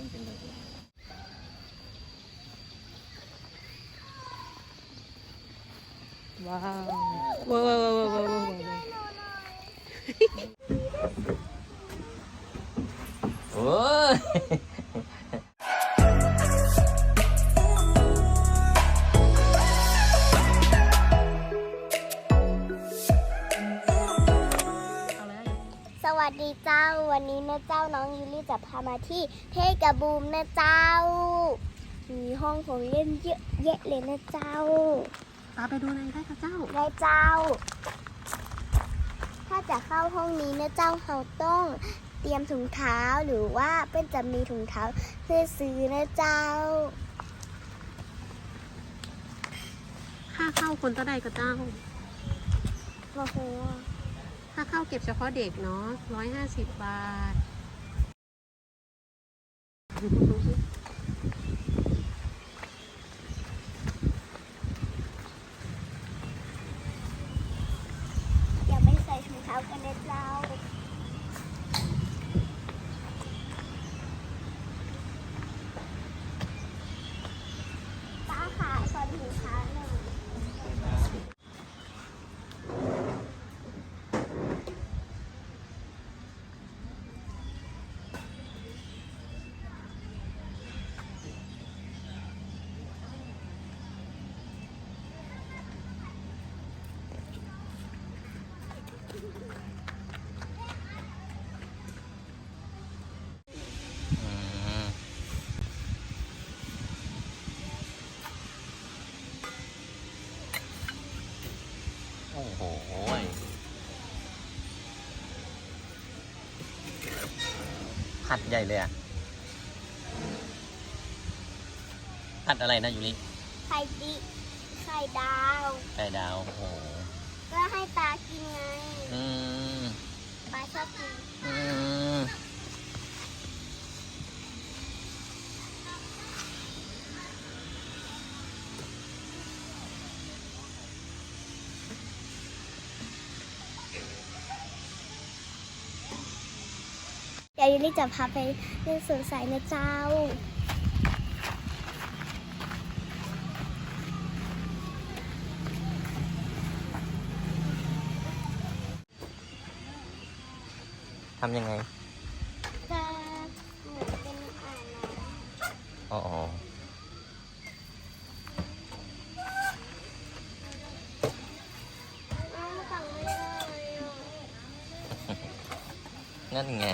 รื่องเป็นเลยว้าวว้ วันนี้นะเจ้าน้องยูรี่จะพามาที่เทกระบูมนะเจ้า มีห้องของเล่นเยอะแยะเลยนะเจ้าตามไปดูในอยได้ค่ะเจ้าได้เจ้า ถ้าจะเข้าห้องนี้นะเจ้าเขาต้องเตรียมถุงเท้าหรือว่าเป็นจะมีถุงเท้าเพื่อซื้อนะเจ้า ค่าเข้าคนเท่าใดก็เจ้าโอ้โห ค่าเข้าเก็บเฉพาะเด็กเนาะร้อยห้าสิบบาท อย่าไม่ใส่ถุงเท้ากันเจ้าป้าค่ะขอถุงเท้าหน่อย อืมโอ้โหยผัดใหญ่เลยอะ ผัดอะไรนะยูริไข่ดิไข่ดาวไก่ดาว โอ้โห ก็ให้ตากินไง อืมปลาชอบกิน อืม ดี๋ยวยูริจะพาไปเล่นสวนสายนะเจ้า ทำยังไงจะเหมือนเป็นอ่างน้อ๋อำอ้าวตังไม่ได้อะ นั่นไง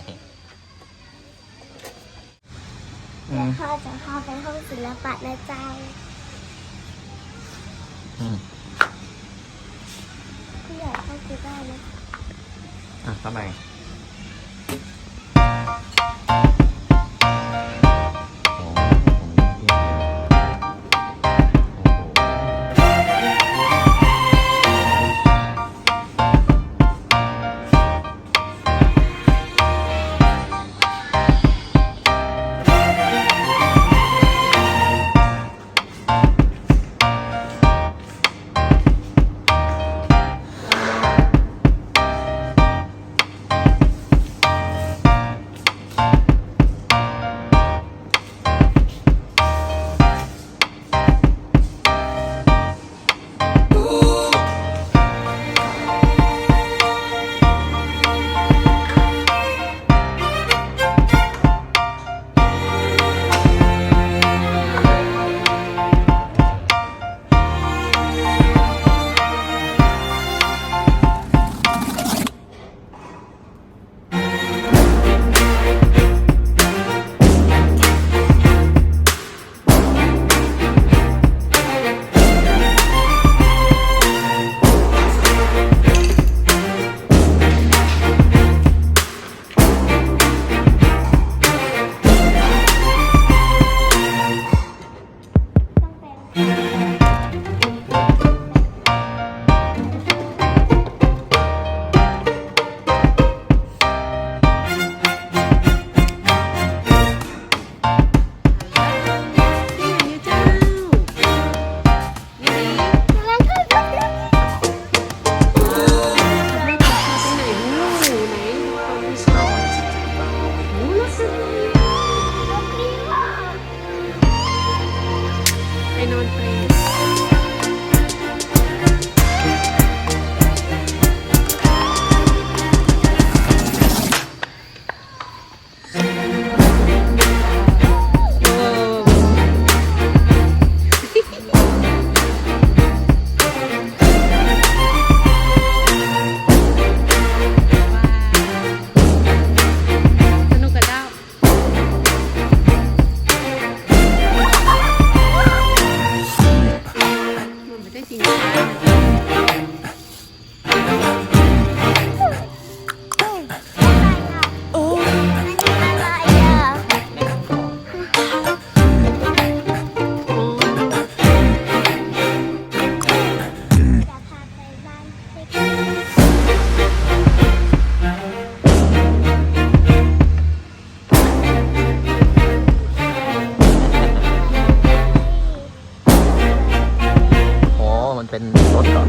เดี๋ยวข้าจะพาไปห้องศิลปะนะเจ้าอืมผู้ใหญ่เข้าไปได้นะอะทำไม Bye. มันเป็นรถก่อน